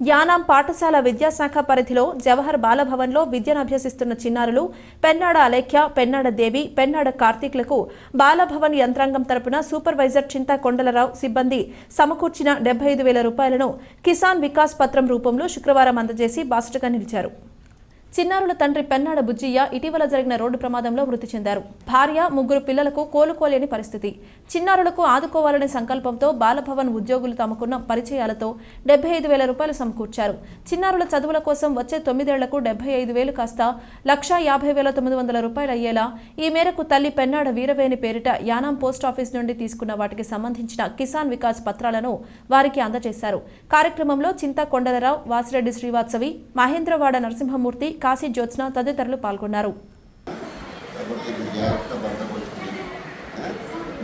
యానాం పాఠశాల విద్యాశాఖ పరిధిలో జవహర్ బాలభవన్లో విద్యను అభ్యసిస్తున్న చిన్నారులు పెన్నాడ అలేఖ్య పెన్నాడ దేవి పెన్నాడ కార్తీక్లకు బాలభవన్ యంత్రాంగం తరపున సూపర్వైజర్ చింతా కొండలరావు సిబ్బంది సమకూర్చిన డెబ్బై ఐదు వేల రూపాయలను కిసాన్ వికాస్ పత్రం రూపంలో శుక్రవారం అందజేసి బాసటగా నిలిచారు. చిన్నారుల తండ్రి పెన్నాడ బుజ్జియ్య ఇటీవల జరిగిన రోడ్డు ప్రమాదంలో మృతి చెందారు. భార్య ముగ్గురు పిల్లలకు కోలుకోలేని పరిస్థితి. చిన్నారులకు ఆదుకోవాలనే సంకల్పంతో బాలభవన్ ఉద్యోగులు తమకున్న పరిచయాలతో డెబ్బై ఐదు వేల రూపాయలు సమకూర్చారు. చిన్నారుల చదువుల కోసం వచ్చే తొమ్మిదేళ్ళకు డెబ్బై ఐదు వేలు కాస్త లక్షా యాభై వేల తొమ్మిది వందల రూపాయలు అయ్యేలా ఈ మేరకు తల్లి పెన్నాడ వీరవేణి పేరిట యానాం పోస్ట్ ఆఫీస్ నుండి తీసుకున్న వాటికి సంబంధించిన కిసాన్ వికాస్ పత్రాలను వారికి అందజేశారు. కార్యక్రమంలో చింతా కొండలరావు వాసిరెడ్డి శ్రీవాత్సవి మహేంద్రవాడ నరసింహమూర్తి కాశీ జ్యోత్స్న తదితరులు పాల్గొన్నారు.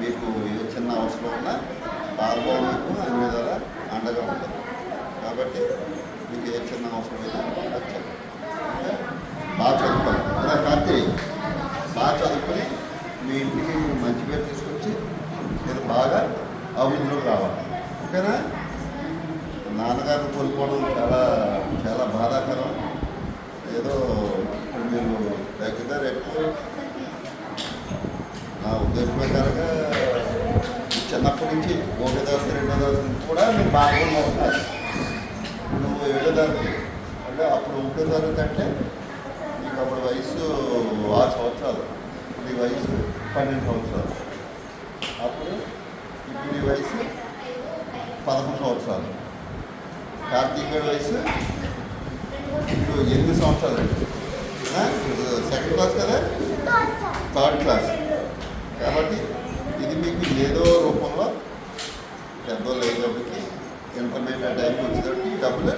మీకు ఏ చిన్న అవసరం ఉన్నా బాగా మీకు అన్ని విధాలా అండగా ఉంటుంది కాబట్టి మీకు ఏ చిన్న అవసరం వచ్చారు బాగా చదువుకోవాలి. అదే కార్తీ బాగా చదువుకొని మీ ఇంటికి మంచి పేరు తీసుకొచ్చి మీరు బాగా అభివృద్ధిలోకి రావాలి. ఓకేనా? నాన్నగారిని కోల్పోవడం చాలా చాలా బాధాకరం. ఏదో మీరు దగ్గర రేపు నా ఉద్దేశం ప్రకారంగా చిన్నప్పటి నుంచి ఒకటో తరగతి రెండో తరగతి నుంచి కూడా నువ్వు బాగా అవుతున్నారు నువ్వు ఏడో తరగతి అంటే అప్పుడు ఒకటో తరగతి అంటే నీకు అప్పుడు వయసు ఆరు సంవత్సరాలు. నీ వయసు పన్నెండు సంవత్సరాలు. అప్పుడు ఇప్పుడు నీ వయసు పదకొండు సంవత్సరాలు. కార్తీక్ వయసు ఇప్పుడు ఎనిమిది సంవత్సరాలు ఆ? సెకండ్ క్లాస్ కదా? థర్డ్ క్లాస్ కాబట్టి ఇది మీకు ఏదో రూపంలో పెద్దోళ్ళు అయ్యేటప్పటికి ఇన్ఫర్మేషన్ టైంకి వచ్చేటప్పటికి డబ్బులు